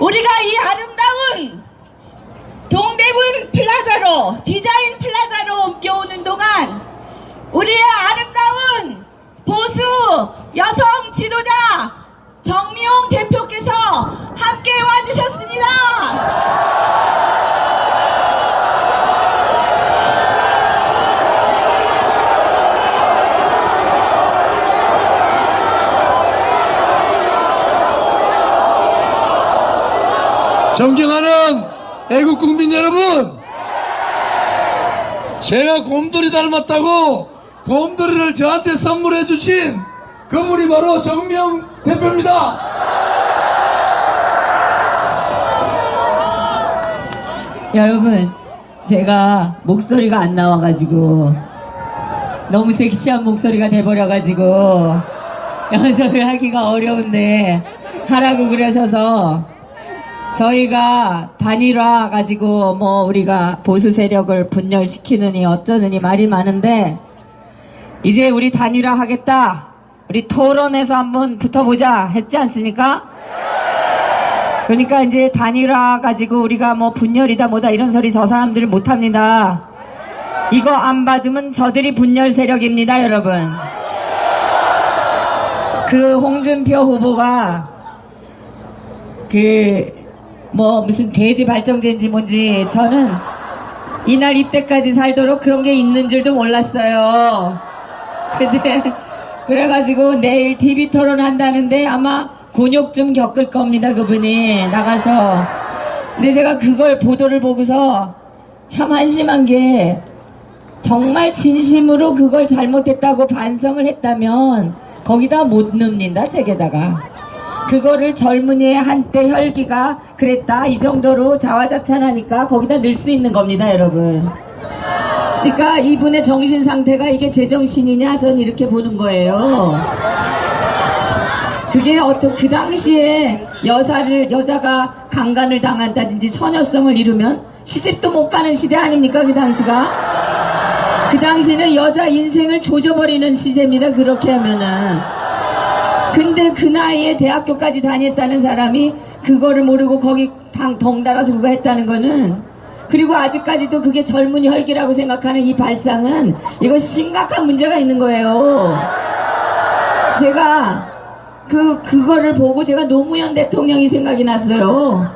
우리가 이 아름다운 동대문 플라자로 디자인 플라자로 옮겨오는 동안 우리의 아름다운 보수 여성 지도자 정미용 대표께서 함께 와주셨습니다. 존경하는 애국 국민 여러분 제가 곰돌이 닮았다고 곰돌이를 저한테 선물해 주신 그분이 바로 정명 대표입니다. 여러분, 제가 목소리가 안 나와가지고 너무 섹시한 목소리가 돼버려가지고 연습을 하기가 어려운데 하라고 그러셔서 저희가 단일화 가지고 뭐 우리가 보수 세력을 분열시키느니 어쩌느니 말이 많은데 이제 우리 단일화 하겠다. 우리 토론에서 한번 붙어보자 했지 않습니까? 그러니까 이제 단일화 가지고 우리가 뭐 분열이다 뭐다 이런 소리 저 사람들 못합니다. 이거 안 받으면 저들이 분열 세력입니다, 여러분. 그 홍준표 후보가 그 뭐 무슨 돼지 발정제인지 뭔지 저는 이날 입대까지 살도록 그런 게 있는 줄도 몰랐어요. 근데 그래가지고 내일 TV 토론 한다는데 아마 곤욕 좀 겪을 겁니다 그분이 나가서 근데 제가 그걸 보도를 보고서 참 한심한 게 정말 진심으로 그걸 잘못했다고 반성을 했다면 거기다 못 넣는다 책에다가 그거를 젊은이의 한때 혈기가 그랬다 이 정도로 자화자찬하니까 거기다 넣을 수 있는 겁니다 여러분 그러니까 이분의 정신 상태가 이게 제정신이냐 전 이렇게 보는 거예요. 그게 어떤 그 당시에 여자를 여자가 강간을 당한다든지 처녀성을 이루면 시집도 못 가는 시대 아닙니까 그 당시가? 그 당시는 여자 인생을 조져버리는 시대입니다 그렇게 하면은. 근데 그 나이에 대학교까지 다녔다는 사람이 그거를 모르고 거기 당 덩달아서 그거 했다는 거는 그리고 아직까지도 그게 젊은이 혈기라고 생각하는 이 발상은 이거 심각한 문제가 있는 거예요. 제가 그 그거를 보고 제가 노무현 대통령이 생각이 났어요.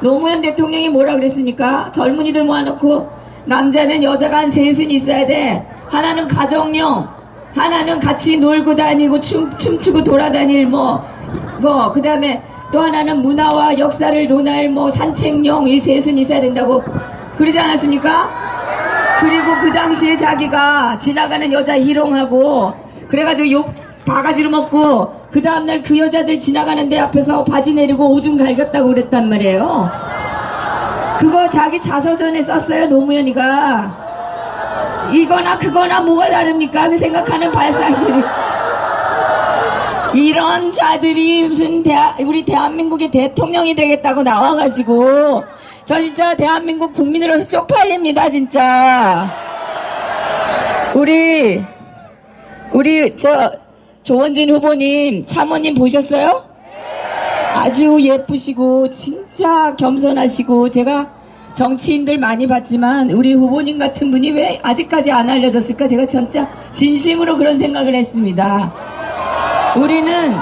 노무현 대통령이 뭐라 그랬습니까? 젊은이들 모아놓고 남자는 여자가 한 셋은 있어야 돼. 하나는 가정용, 하나는 같이 놀고 다니고 춤, 춤추고 돌아다닐 뭐, 뭐, 그 다음에 또 하나는 문화와 역사를 논할 뭐 산책용 이 셋은 있어야 된다고 그러지 않았습니까? 그리고 그 당시에 자기가 지나가는 여자 희롱하고 그래가지고 욕 바가지로 먹고 그 다음날 그 여자들 지나가는 데 앞에서 바지 내리고 오줌 갈겼다고 그랬단 말이에요. 그거 자기 자서전에 썼어요 노무현이가. 이거나 그거나 뭐가 다릅니까? 그 생각하는 발상들이. 이런 자들이 무슨 대하, 우리 대한민국의 대통령이 되겠다고 나와가지고 저 진짜 대한민국 국민으로서 쪽팔립니다 진짜 우리 우리 저 조원진 후보님 사모님 보셨어요? 아주 예쁘시고 진짜 겸손하시고 제가 정치인들 많이 봤지만 우리 후보님 같은 분이 왜 아직까지 안 알려졌을까 제가 진짜 진심으로 그런 생각을 했습니다. 우리는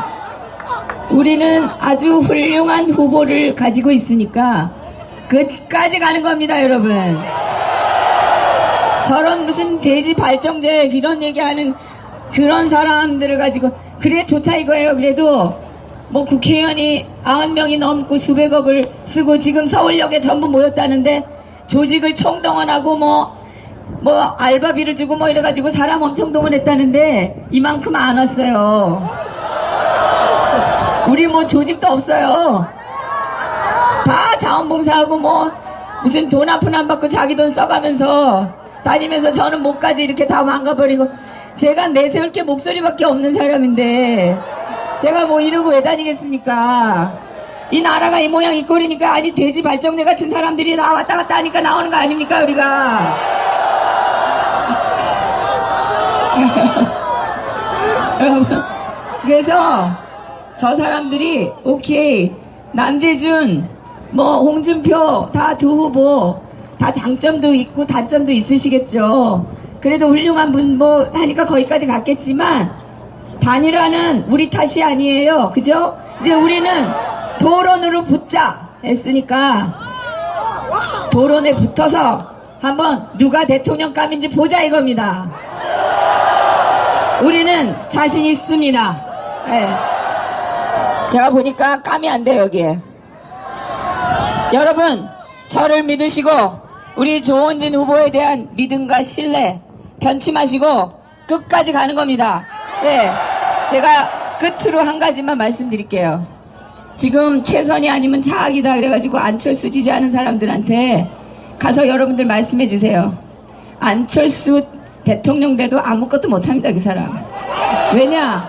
우리는 아주 훌륭한 후보를 가지고 있으니까 끝까지 가는 겁니다, 여러분. 저런 무슨 돼지 발정제 이런 얘기하는 그런 사람들을 가지고 그래 좋다 이거예요. 그래도 뭐 국회의원이 90명이 넘고 수백억을 쓰고 지금 서울역에 전부 모였다는데 조직을 총동원하고 뭐, 뭐 알바비를 주고 뭐 이래가지고 사람 엄청 동원했다는데 이만큼 안 왔어요. 우리 뭐 조직도 없어요. 다 자원봉사하고 뭐 무슨 돈 한 푼 안 받고 자기 돈 써가면서 다니면서 저는 목까지 이렇게 다 망가버리고 제가 내세울 게 목소리밖에 없는 사람인데 제가 뭐 이러고 왜 다니겠습니까? 이 나라가 이 모양 이 꼴이니까 아니 돼지 발정제 같은 사람들이 나 왔다 갔다 하니까 나오는 거 아닙니까 우리가? 여러분 그래서 저 사람들이 오케이 남재준 뭐 홍준표 다 두 후보 다 장점도 있고 단점도 있으시겠죠. 그래도 훌륭한 분 뭐 하니까 거기까지 갔겠지만 단일화는 우리 탓이 아니에요. 그죠? 이제 우리는 토론으로 붙자 했으니까 토론에 붙어서 한번 누가 대통령감인지 보자 이겁니다. 우리는 자신 있습니다. 예. 제가 보니까 감이 안 돼요, 여기에. 여러분, 저를 믿으시고, 우리 조원진 후보에 대한 믿음과 신뢰, 변치 마시고, 끝까지 가는 겁니다. 네. 제가 끝으로 한 가지만 말씀드릴게요. 지금 최선이 아니면 차악이다 그래가지고 안철수 지지하는 사람들한테 가서 여러분들 말씀해 주세요. 안철수 대통령 돼도 아무것도 못합니다, 그 사람. 왜냐?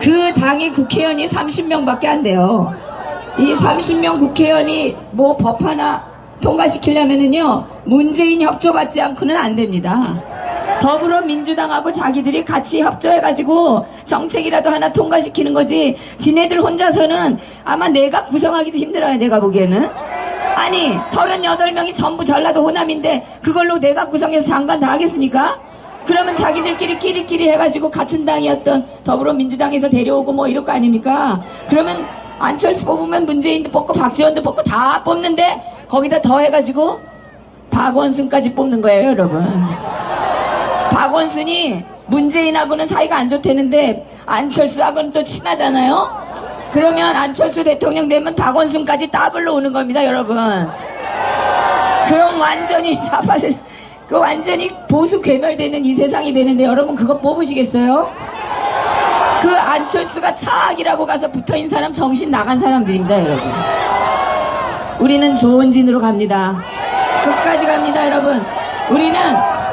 그 당의 국회의원이 30명밖에 안 돼요. 이 30명 국회의원이 뭐 법 하나 통과시키려면은요, 문재인 협조받지 않고는 안 됩니다. 더불어민주당하고 자기들이 같이 협조해가지고 정책이라도 하나 통과시키는 거지, 지네들 혼자서는 아마 내가 구성하기도 힘들어요, 내가 보기에는. 아니, 38명이 전부 전라도 호남인데, 그걸로 내가 구성해서 장관 다 하겠습니까? 그러면 자기들끼리 끼리끼리 해가지고 같은 당이었던 더불어민주당에서 데려오고 뭐 이럴 거 아닙니까? 그러면 안철수 뽑으면 문재인도 뽑고 박지원도 뽑고 다 뽑는데 거기다 더 해가지고 박원순까지 뽑는 거예요, 여러분. 박원순이 문재인하고는 사이가 안 좋다는데 안철수하고는 또 친하잖아요? 그러면 안철수 대통령 되면 박원순까지 더블로 오는 겁니다, 여러분. 그럼 완전히 좌파세, 그 완전히 보수 괴멸되는 이 세상이 되는데 여러분 그거 뽑으시겠어요? 그 안철수가 차악이라고 가서 붙어있는 사람 정신 나간 사람들입니다, 여러분. 우리는 좋은 진으로 갑니다. 끝까지 갑니다, 여러분. 우리는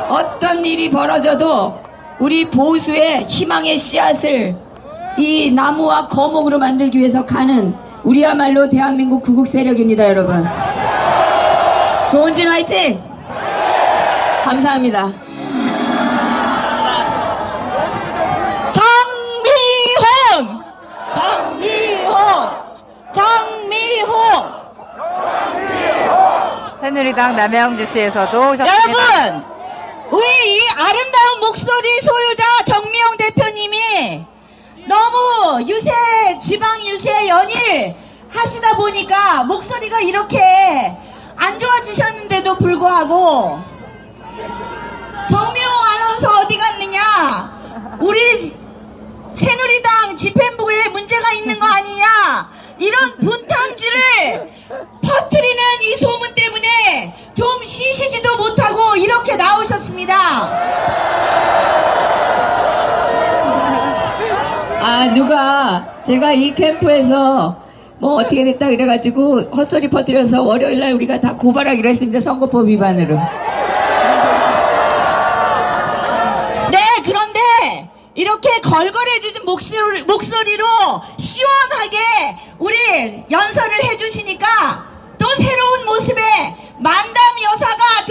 어떤 일이 벌어져도 우리 보수의 희망의 씨앗을 이 나무와 거목으로 만들기 위해서 가는 우리야말로 대한민국 구국 세력입니다, 여러분. 좋은 진 화이팅! 감사합니다. 정미홍! 정미홍! 정미홍! 새누리당 남양주시에서도 오셨습니다. 여러분! 우리 이 아름다운 목소리 소유자 정미홍 대표님이 너무 유세, 지방 유세 연일 하시다 보니까 목소리가 이렇게 안 좋아지셨는데도 불구하고 정미홍 아나운서 어디 갔느냐? 우리 새누리당 집행부에 문제가 있는 거 아니냐? 이런 분탕질을 퍼뜨리는 이 소문 때문에 좀 쉬시지도 못하고 이렇게 나오셨습니다. 아, 누가 제가 이 캠프에서 뭐 어떻게 됐다 그래가지고 헛소리 퍼뜨려서 월요일날 우리가 다 고발하기로 했습니다. 선거법 위반으로. 네, 그런데 이렇게 걸걸해지는 목소리, 목소리로 시원하게 우리 연설을 해주시니까 또 새로운 모습의 만담 여사가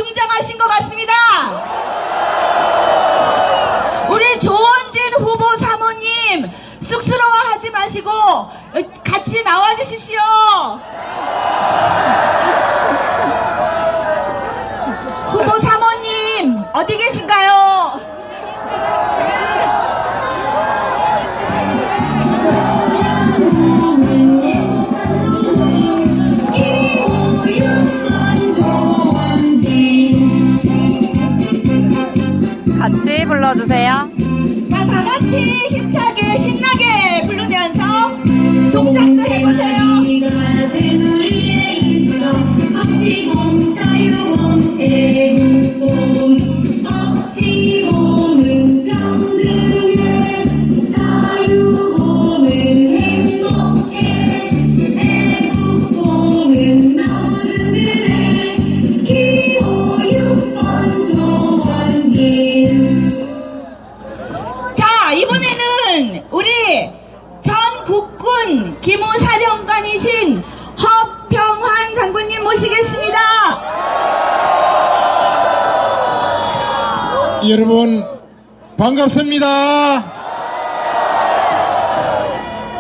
반갑습니다.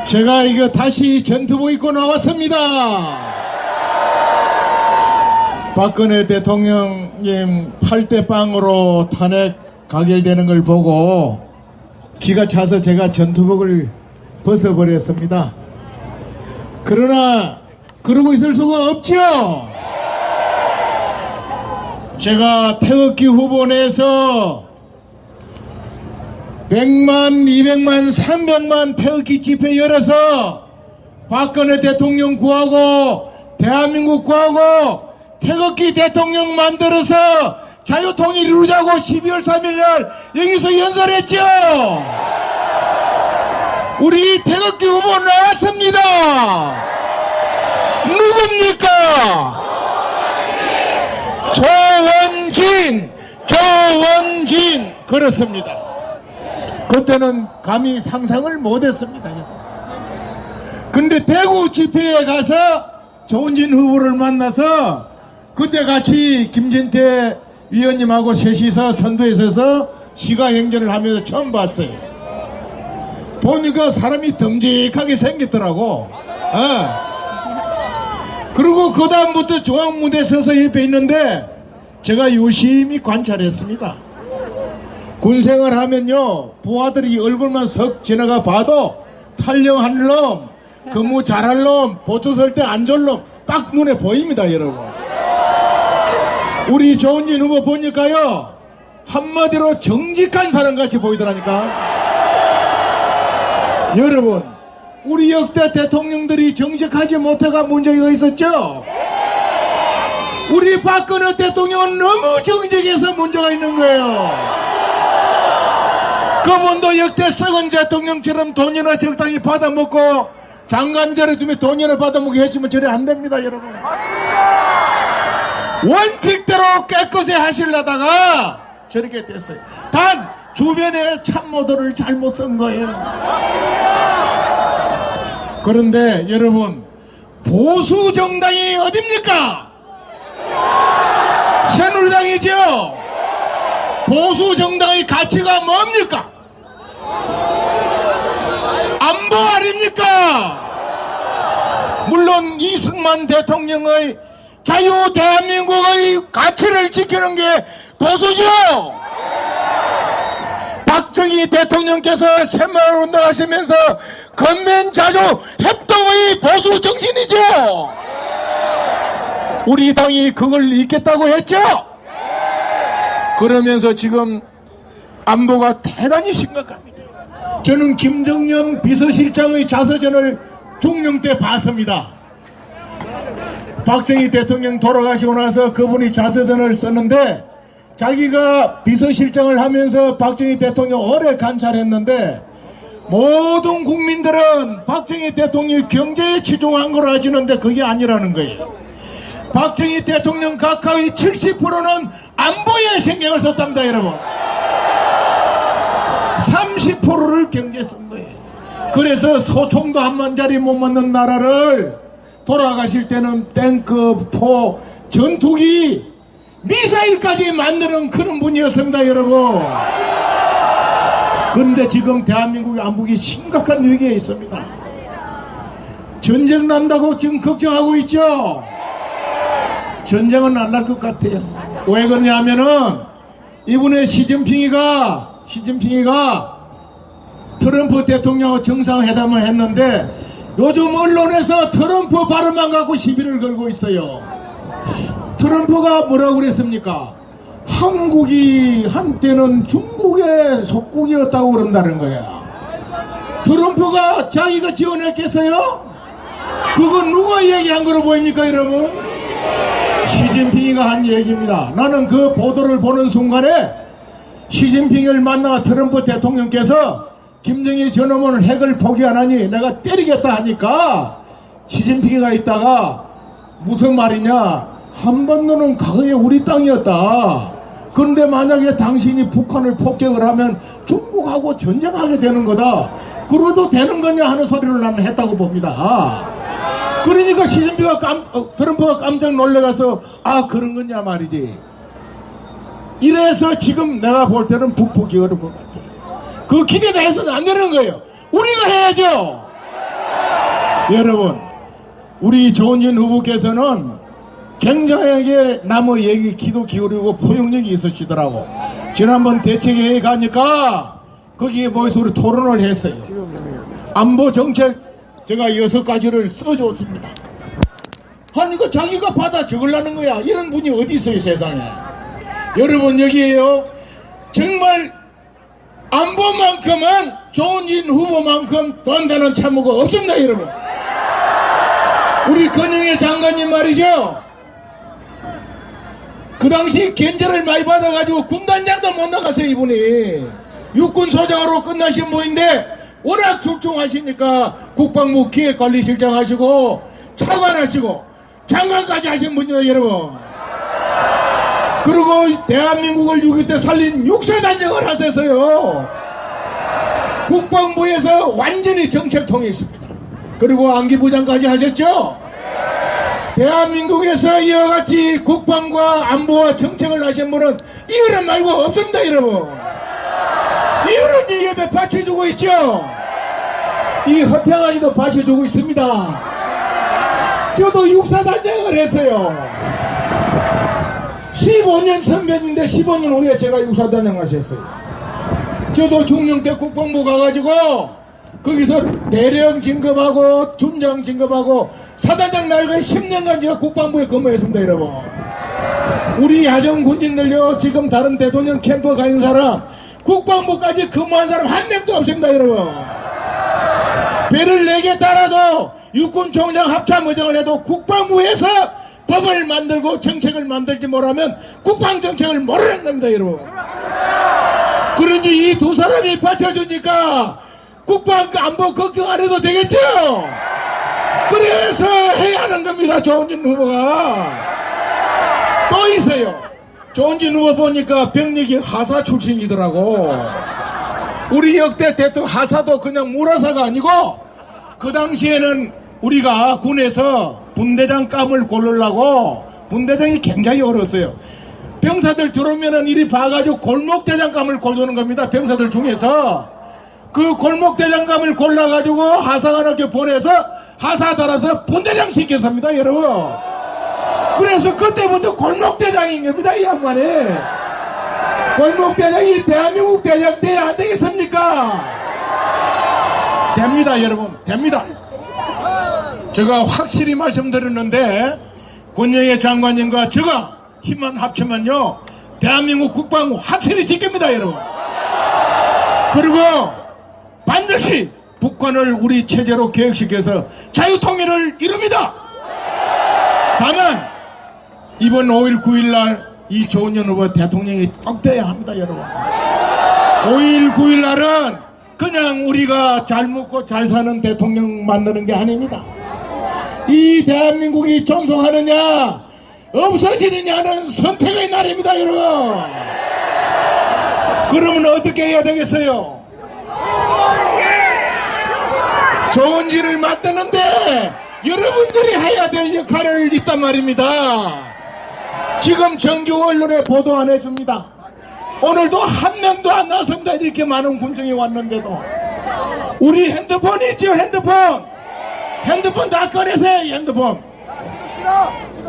제가 이거 다시 전투복 입고 나왔습니다. 박근혜 대통령님 8대 빵으로 탄핵 가결되는 걸 보고 기가 차서 제가 전투복을 벗어버렸습니다. 그러나 그러고 있을 수가 없죠. 제가 태극기 후보 내에서 100만, 200만, 300만 태극기 집회 열어서 박근혜 대통령 구하고 대한민국 구하고 태극기 대통령 만들어서 자유통일 이루자고 12월 3일 날 여기서 연설했죠. 우리 태극기 후보 나왔습니다. 누굽니까? 조원진, 조원진 그렇습니다. 그때는 감히 상상을 못했습니다. 근데 대구 집회에 가서 조은진 후보를 만나서 그때 같이 김진태 위원님하고 셋이서 선두에 서서 시가 행전을 하면서 처음 봤어요. 보니까 사람이 듬직하게 생겼더라고. 어. 그리고 그 다음부터 중앙 무대 서서 옆에 있는데 제가 유심히 관찰했습니다. 군 생활 하면요 부하들이 얼굴만 석 지나가 봐도 탈령한 놈, 근무 잘할 놈, 보초 설 때안 좋을 놈딱 눈에 보입니다 여러분. 우리 조은진 후보 보니까요 한마디로 정직한 사람 같이 보이더라니까. 여러분 우리 역대 대통령들이 정직하지 못해가 문제가 있었죠. 우리 박근혜 대통령은 너무 정직해서 문제가 있는 거예요. 그분도 역대 썩은 대통령처럼 돈이나 적당히 받아먹고 장관 자리 주면 돈이나 받아먹게 했으면 저래 안 됩니다 여러분. 원칙대로 깨끗이 하시려다가 저렇게 됐어요. 단 주변에 참모들을 잘못 쓴 거예요. 그런데 여러분 보수 정당이 어딥니까? 새누리당이죠 보수 정당의 가치가 뭡니까? 안보 아닙니까? 물론 이승만 대통령의 자유 대한민국의 가치를 지키는 게 보수죠. 박정희 대통령께서 새마을 운동하시면서 건면자주 협동의 보수 정신이죠. 우리 당이 그걸 잊겠다고 했죠. 그러면서 지금 안보가 대단히 심각합니다. 저는 김정년 비서실장의 자서전을 종령 때 봤습니다. 박정희 대통령 돌아가시고 나서 그분이 자서전을 썼는데 자기가 비서실장을 하면서 박정희 대통령 오래 관찰했는데 모든 국민들은 박정희 대통령이 경제에 치중한 걸 아시는데 그게 아니라는 거예요. 박정희 대통령 각하의 70%는 안보에 신경을 썼답니다, 여러분. 30%를 경제 쓴 거예요. 그래서 소총도 한 만짜리 못 맞는 나라를 돌아가실 때는 탱크, 포, 전투기, 미사일까지 만드는 그런 분이었습니다, 여러분. 그런데 지금 대한민국의 안보기 심각한 위기에 있습니다. 전쟁 난다고 지금 걱정하고 있죠? 전쟁은 안 날 것 같아요. 왜 그러냐면은 이번에 시진핑이가 시진핑이가 트럼프 대통령하고 정상회담을 했는데 요즘 언론에서 트럼프 발언만 갖고 시비를 걸고 있어요. 트럼프가 뭐라고 그랬습니까? 한국이 한때는 중국의 속국이었다고 그런다는 거야. 트럼프가 자기가 지원했겠어요? 그거 누가 얘기한 거로 보입니까 여러분? 시진핑이가 한 얘기입니다. 나는 그 보도를 보는 순간에 시진핑을 만나 트럼프 대통령께서 김정일 저놈은 핵을 포기하나니 내가 때리겠다 하니까 시진핑이가 있다가 무슨 말이냐 한반도는 과거에 우리 땅이었다. 그런데 만약에 당신이 북한을 폭격을 하면 중국하고 전쟁하게 되는 거다. 그래도 되는 거냐 하는 소리를 나는 했다고 봅니다. 그러니까 시진핑가 깜, 어, 트럼프가 깜짝 놀래가서 아 그런 거냐 말이지. 이래서 지금 내가 볼 때는 북폭이 어려운 것 같아요. 그 기대도 해서는 안 되는 거예요. 우리가 해야죠. 여러분, 우리 조은진 후보께서는 굉장하게 남의 얘기 기도 기울이고 포용력이 있으시더라고. 지난번 대책회의 가니까 거기에 모여서 우리 토론을 했어요. 안보 정책 제가 여섯 가지를 써줬습니다. 이거 자기가 받아 적으려는 거야. 이런 분이 어디 있어요 세상에. 여러분 여기에요. 정말 안보만큼은 조은진 후보만큼 돈다는 참모가 없습니다 여러분. 우리 건영의 장관님 말이죠. 그 당시 견제를 많이 받아가지고 군단장도 못 나갔어요 이분이 육군 소장으로 끝나신 분인데 워낙 출중하시니까 국방부 기획관리실장 하시고 차관 하시고 장관까지 하신 분이에요 여러분 그리고 대한민국을 6.25 때 살린 육사단장을 하셨어요. 국방부에서 완전히 정책 통했습니다. 그리고 안기부장까지 하셨죠? 대한민국에서 이와 같이 국방과 안보와 정책을 하신 분은 이거는 말고 없습니다 여러분. 이거는 이 옆에 받쳐주고 있죠? 이 허평아이도 받쳐주고 있습니다. 저도 육사단장을 했어요 15년 선배인데 15년 후에 제가 육사단장 하셨어요. 저도 중령 때 국방부 가가지고 거기서 대령 진급하고 준장 진급하고 사단장 날과 10년간 제가 국방부에 근무했습니다 여러분. 우리 야전 군진들요 지금 다른 대통령 캠프 가 있는 사람 국방부까지 근무한 사람 한 명도 없습니다 여러분. 배를 네개 따라도 육군총장 합참 의정을 해도 국방부에서 법을 만들고 정책을 만들지 못하면 국방 정책을 모르는 겁니다 여러분. 그런지 이두 사람이 받쳐주니까 국방 안보 걱정 안 해도 되겠죠? 그래서 해야 하는 겁니다 조은진 후보가. 또 있어요. 조은진 후보 보니까 병력이 하사 출신이더라고. 우리 역대 대통령 하사도 그냥 무라사가 아니고 그 당시에는 우리가 군에서 분대장 감을 고르려고 분대장이 굉장히 어려웠어요 병사들 들어오면은 이리 봐가지고 골목대장감을 고르는 겁니다. 병사들 중에서 그 골목대장감을 골라가지고 하사관학교 보내서 하사 달아서 분대장 시켰습니다, 여러분. 그래서 그때부터 골목대장인 겁니다, 이 양반이. 골목대장이 대한민국 대장 돼야 안 되겠습니까? 됩니다, 여러분. 됩니다. 제가 확실히 말씀드렸는데 권영의 장관님과 제가 힘만 합치면요 대한민국 국방부 확실히 지킵니다 여러분. 그리고 반드시 북한을 우리 체제로 개혁시켜서 자유통일을 이룹니다. 다만 이번 5일 9일 날 이 조은현 후보 대통령이 꼭 돼야 합니다 여러분. 5일 9일 날은 그냥 우리가 잘 먹고 잘 사는 대통령 만드는 게 아닙니다 이 대한민국이 존속하느냐 없어지느냐는 선택의 날입니다 여러분. 그러면 어떻게 해야 되겠어요? 좋은 일을 만드는데 여러분들이 해야 될 역할을 있단 말입니다. 지금 정규 언론에 보도 안 해줍니다. 오늘도 한 명도 안 나왔습니다. 이렇게 많은 군중이 왔는데도. 우리 핸드폰 있죠 핸드폰 핸드폰 다 꺼내세요 핸드폰.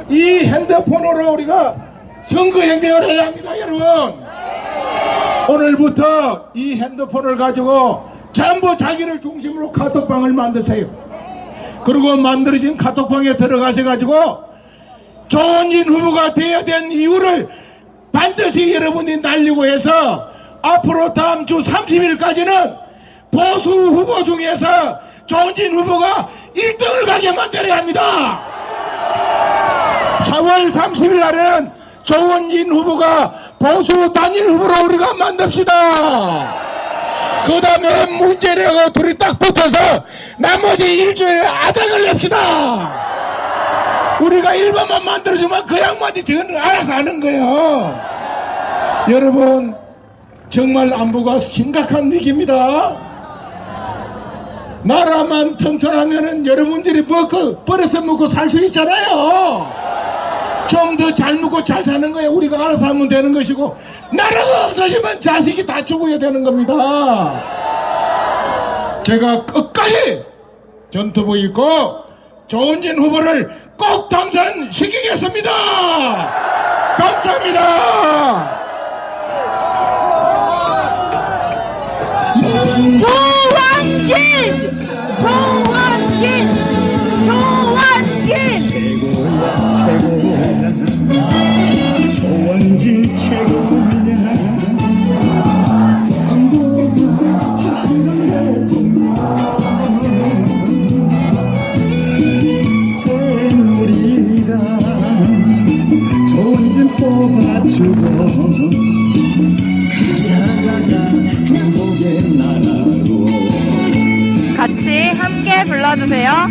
이 핸드폰으로 우리가 선거 행동을 해야 합니다 여러분. 오늘부터 이 핸드폰을 가지고 전부 자기를 중심으로 카톡방을 만드세요. 그리고 만들어진 카톡방에 들어가셔 가지고 조은진 후보가 돼야 된 이유를 반드시 여러분이 날리고 해서 앞으로 다음 주 30일까지는 보수 후보 중에서 조은진 후보가 1등을 가게 만들어야 합니다 4월 30일 날은 조원진 후보가 보수 단일 후보로 우리가 만듭시다. 그 다음에 문재인하고 둘이 딱 붙어서 나머지 일주일에 아장을 냅시다. 우리가 일반만 만들어주면 그 양반이 저는 알아서 하는 거예요. 여러분, 정말 안보가 심각한 위기입니다. 나라만 통틀하면은 여러분들이 뭐 그 먹고 버려서 먹고 살 수 있잖아요. 좀 더 잘 먹고 잘 사는 거예요. 우리가 알아서 하면 되는 것이고 나라가 없어지면 자식이 다 죽어야 되는 겁니다. 제가 끝까지 전투부 있고 조은진 후보를 꼭 당선시키겠습니다. 감사합니다. 조원진! 조원진! 조원진! 나와주세요.